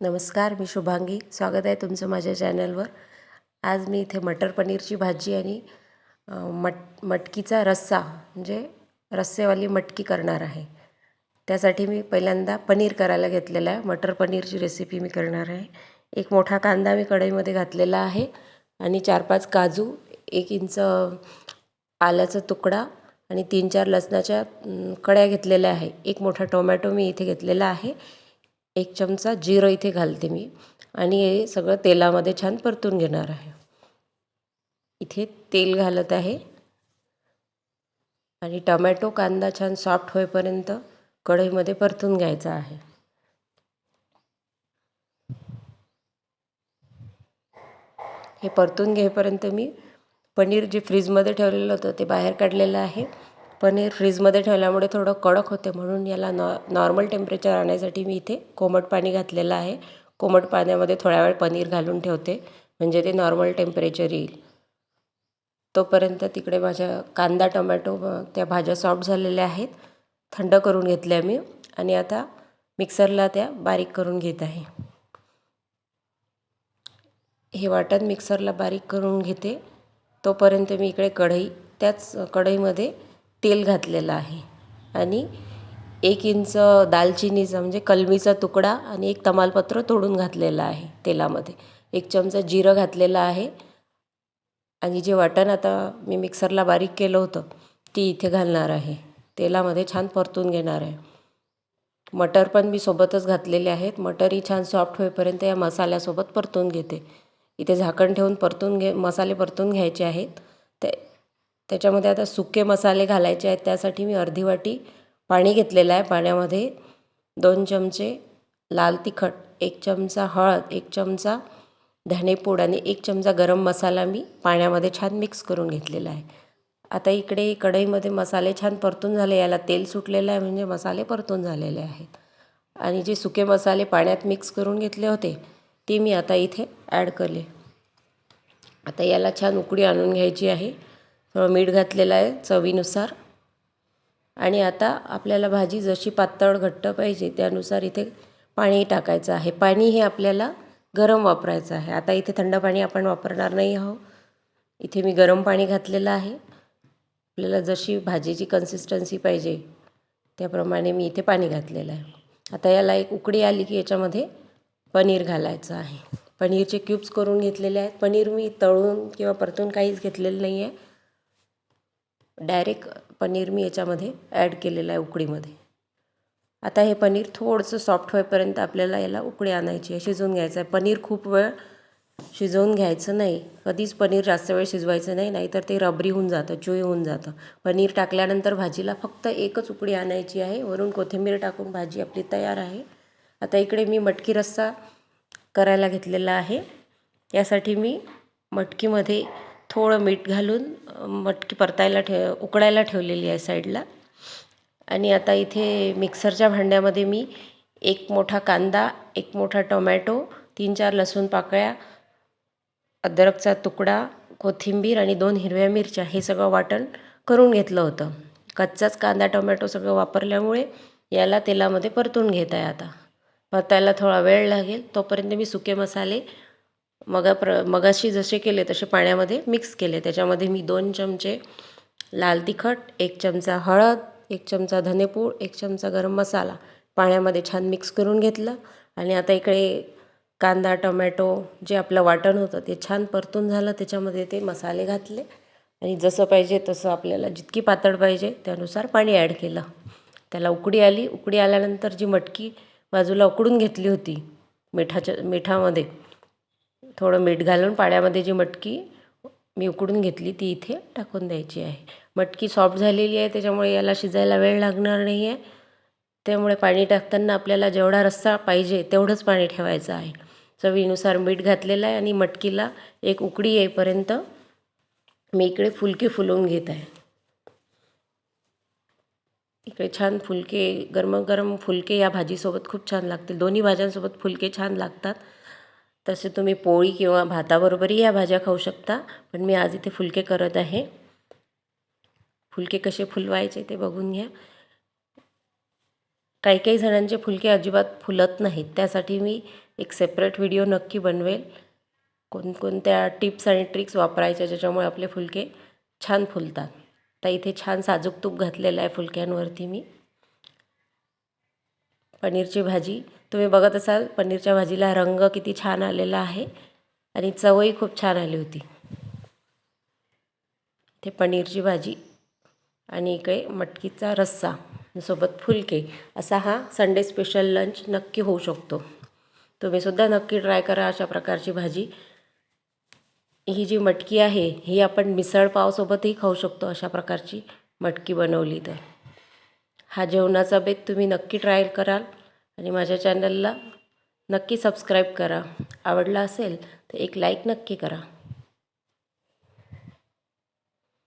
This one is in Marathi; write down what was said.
नमस्कार मी शुभांगी. स्वागत आहे तुमचं माझ्या चॅनलवर. आज मी इथे मटर पनीरची भाजी आणि मट मटकीचा रस्सा म्हणजे रस्सेवाली मटकी करणार आहे. त्यासाठी मी पहिल्यांदा पनीर करायला घेतलेलं आहे. मटर पनीरची रेसिपी मी करणार आहे. एक मोठा कांदा मी कढईमध्ये घातलेला आहे आणि चार पाच काजू एक इंच आल्याचा तुकडा आणि तीन चार लसणाच्या कड्या घेतलेल्या आहे. एक मोठा टोमॅटो मी इथे घेतलेला आहे. एक चमचा जिरं इथे घालते मी. आणि हे सगळं तेलामध्ये छान परतून घेणार आहे. इथे तेल घालत आहे. आणि टमॅटो कांदा छान सॉफ्ट होईपर्यंत कढईमध्ये परतून घ्यायचा आहे. हे परतून घेईपर्यंत मी पनीर जे फ्रीजमध्ये ठेवलेलं होतं ते बाहेर काढलेलं आहे. पनीर फ्रीजमध्ये ठेवल्यामुळे थोडं कडक होते म्हणून याला नॉ नॉर्मल टेम्परेचर आणण्यासाठी मी इथे कोमट पाणी घातलेलं आहे. कोमट पाण्यामध्ये थोड्या वेळ पनीर घालून ठेवते. म्हणजे ते नॉर्मल टेम्परेचर येईल. तोपर्यंत तिकडे माझ्या कांदा टोमॅटो त्या भाज्या सॉफ्ट झालेल्या आहेत. थंड करून घेतल्या मी. आणि आता मिक्सरला त्या बारीक करून घेत आहे. हे वाटण मिक्सरला बारीक करून घेते. तोपर्यंत मी इकडे कढई त्याच कढईमध्ये तेल घातलेलं आहे. आणि एक इंच दालचिनीचा म्हणजे कलमीचा तुकडा आणि एक तमालपत्र तोडून घातलेलं आहे तेलामध्ये. एक चमचा जिरं घातलेलं आहे. आणि जे वाटण आता मी मिक्सरला बारीक केलं होतं ती इथे घालणार आहे. तेलामध्ये छान परतून घेणार आहे. मटर पण मी सोबतच घातलेले आहेत. मटरही छान सॉफ्ट होईपर्यंत या मसाल्यासोबत परतून घेते. इथे झाकण ठेवून परतून घे मसाले परतून घ्यायचे आहेत. ते त्याच्यामध्ये आता सुके मसाले घालायचे आहेत त्यासाठी मी अर्धी वाटी पाणी घेतलेलं आहे. पाण्यामध्ये दोन चमचे लाल तिखट एक चमचा हळद एक चमचा धणेपूड आणि एक चमचा गरम मसाला मी पाण्यामध्ये छान मिक्स करून घेतलेला आहे. आता इकडे कढईमध्ये मसाले छान परतून झाले याला तेल सुटलेलं आहे म्हणजे मसाले परतून झालेले आहेत. आणि जे सुके मसाले पाण्यात मिक्स करून घेतले होते ते मी आता इथे ॲड केले आता याला छान उकडी आणून घ्यायची आहे. थोडं मीठ घातलेलं आहे चवीनुसार. आणि आता आपल्याला भाजी जशी पातळ घट्ट पाहिजे त्यानुसार इथे पाणी टाकायचं आहे. पाणी हे आपल्याला गरम वापरायचं आहे. आता इथे थंड पाणी आपण वापरणार नाही आहो इथे मी गरम पाणी घातलेलं आहे. आपल्याला जशी भाजीची कन्सिस्टन्सी पाहिजे त्याप्रमाणे मी इथे पाणी घातलेलं आहे. आता याला एक उकडी आली की याच्यामध्ये पनीर घालायचं आहे. पनीरचे क्यूब्स करून घेतलेले आहेत. पनीर मी तळून किंवा परतून काहीच घेतलेलं नाही आहे डायरेक्ट पनीर मी याच्यामध्ये ॲड केलेलं आहे उकडीमध्ये. आता हे पनीर थोडंसं सॉफ्ट होईपर्यंत आपल्याला याला उकडी आणायची आहे शिजवून घ्यायचं आहे. पनीर खूप वेळ शिजवून घ्यायचं नाही. कधीच पनीर जास्त वेळ शिजवायचं नाही नाहीतर ते रबरी होऊन जातं चुई होऊन जातं. पनीर टाकल्यानंतर भाजीला फक्त एकच उकडी आणायची आहे. वरून कोथिंबीर टाकून भाजी आपली तयार आहे. आता इकडे मी मटकी रस्सा करायला घेतलेला आहे. यासाठी मी मटकीमध्ये थोडं मीठ घालून मटकी परतायला ठेव उकडायला ठेवलेली आहे साईडला. आणि आता इथे मिक्सरच्या भांड्यामध्ये मी एक मोठा कांदा एक मोठा टोमॅटो तीन चार लसूण पाकळ्या अद्रकचा तुकडा कोथिंबीर आणि दोन हिरव्या मिरच्या हे सगळं वाटण करून घेतलं होतं. कच्चाच कांदा टोमॅटो सगळं वापरल्यामुळे याला तेलामध्ये परतून घेत आहे आता. परतायला थोडा वेळ लागेल तोपर्यंत मी सुके मसाले मगा प्र मगाशी जसे केले तसे पाण्यामध्ये मिक्स केले. त्याच्यामध्ये मी दोन चमचे लाल तिखट एक चमचा हळद एक चमचा धनेपूड एक चमचा गरम मसाला पाण्यामध्ये छान मिक्स करून घेतलं. आणि आता इकडे कांदा टोमॅटो जे आपलं वाटण होतं ते छान परतून झालं. त्याच्यामध्ये ते मसाले घातले. आणि जसं पाहिजे तसं आपल्याला जितकी पातळ पाहिजे त्यानुसार पाणी ॲड केलं. त्याला उकडी आली. उकडी आल्यानंतर जी मटकी बाजूला उकडून घेतली होती मिठाच्या मिठामध्ये थोडं मीठ घालून पाण्यामध्ये जी मटकी मी उकडून घेतली ती इथे टाकून द्यायची आहे. मटकी सॉफ्ट झालेली आहे त्याच्यामुळे याला शिजायला वेळ लागणार नाही आहे त्यामुळे पाणी टाकताना आपल्याला जेवढा रस्सा पाहिजे तेवढंच पाणी ठेवायचं आहे. चवीनुसार मीठ घातलेलं आहे आणि मटकीला एक उकडी येईपर्यंत मी इकडे फुलके फुलवून घेत आहे. इकडे छान फुलके गरमागरम फुलके या भाजीसोबत खूप छान लागतील. दोन्ही भाज्यांसोबत फुलके छान लागतात. तसे तुम्ही पोळी किंवा भाताबरोबरही या भाज्या खाऊ शकता. पण मी आज इथे फुलके करत आहे. फुलके कसे फुलवायचे ते बघून घ्या. काही काही जणांचे फुलके अजिबात फुलत नाहीत. त्यासाठी मी एक सेपरेट व्हिडिओ नक्की बनवेल. कोणकोणत्या टिप्स आणि ट्रिक्स वापरायच्या ज्याच्यामुळे आपले फुलके छान फुलतात. तर इथे छान साजूक तूप घातलेलं आहे फुलक्यांवरती मी. पनीरची भाजी. तुम्ही बघत असाल पनीरच्या भाजीला रंग किती छान आलेला आहे आणि चवही खूप छान आली होती. ते पनीरची भाजी आणि इकडे मटकीचा रस्सा सोबत फुलके. असा हा संडे स्पेशल लंच नक्की होऊ शकतो. तुम्हीसुद्धा नक्की ट्राय करा अशा प्रकारची भाजी. ही जी मटकी आहे ही आपण मिसळपावसोबतही खाऊ शकतो अशा प्रकारची मटकी बनवली तर. हा जेवणाचा बेत तुम्ही नक्की ट्राय कराल आणि माझ्या चॅनलला नक्की सबस्क्राईब करा. आवडला असेल तर एक लाईक नक्की करा.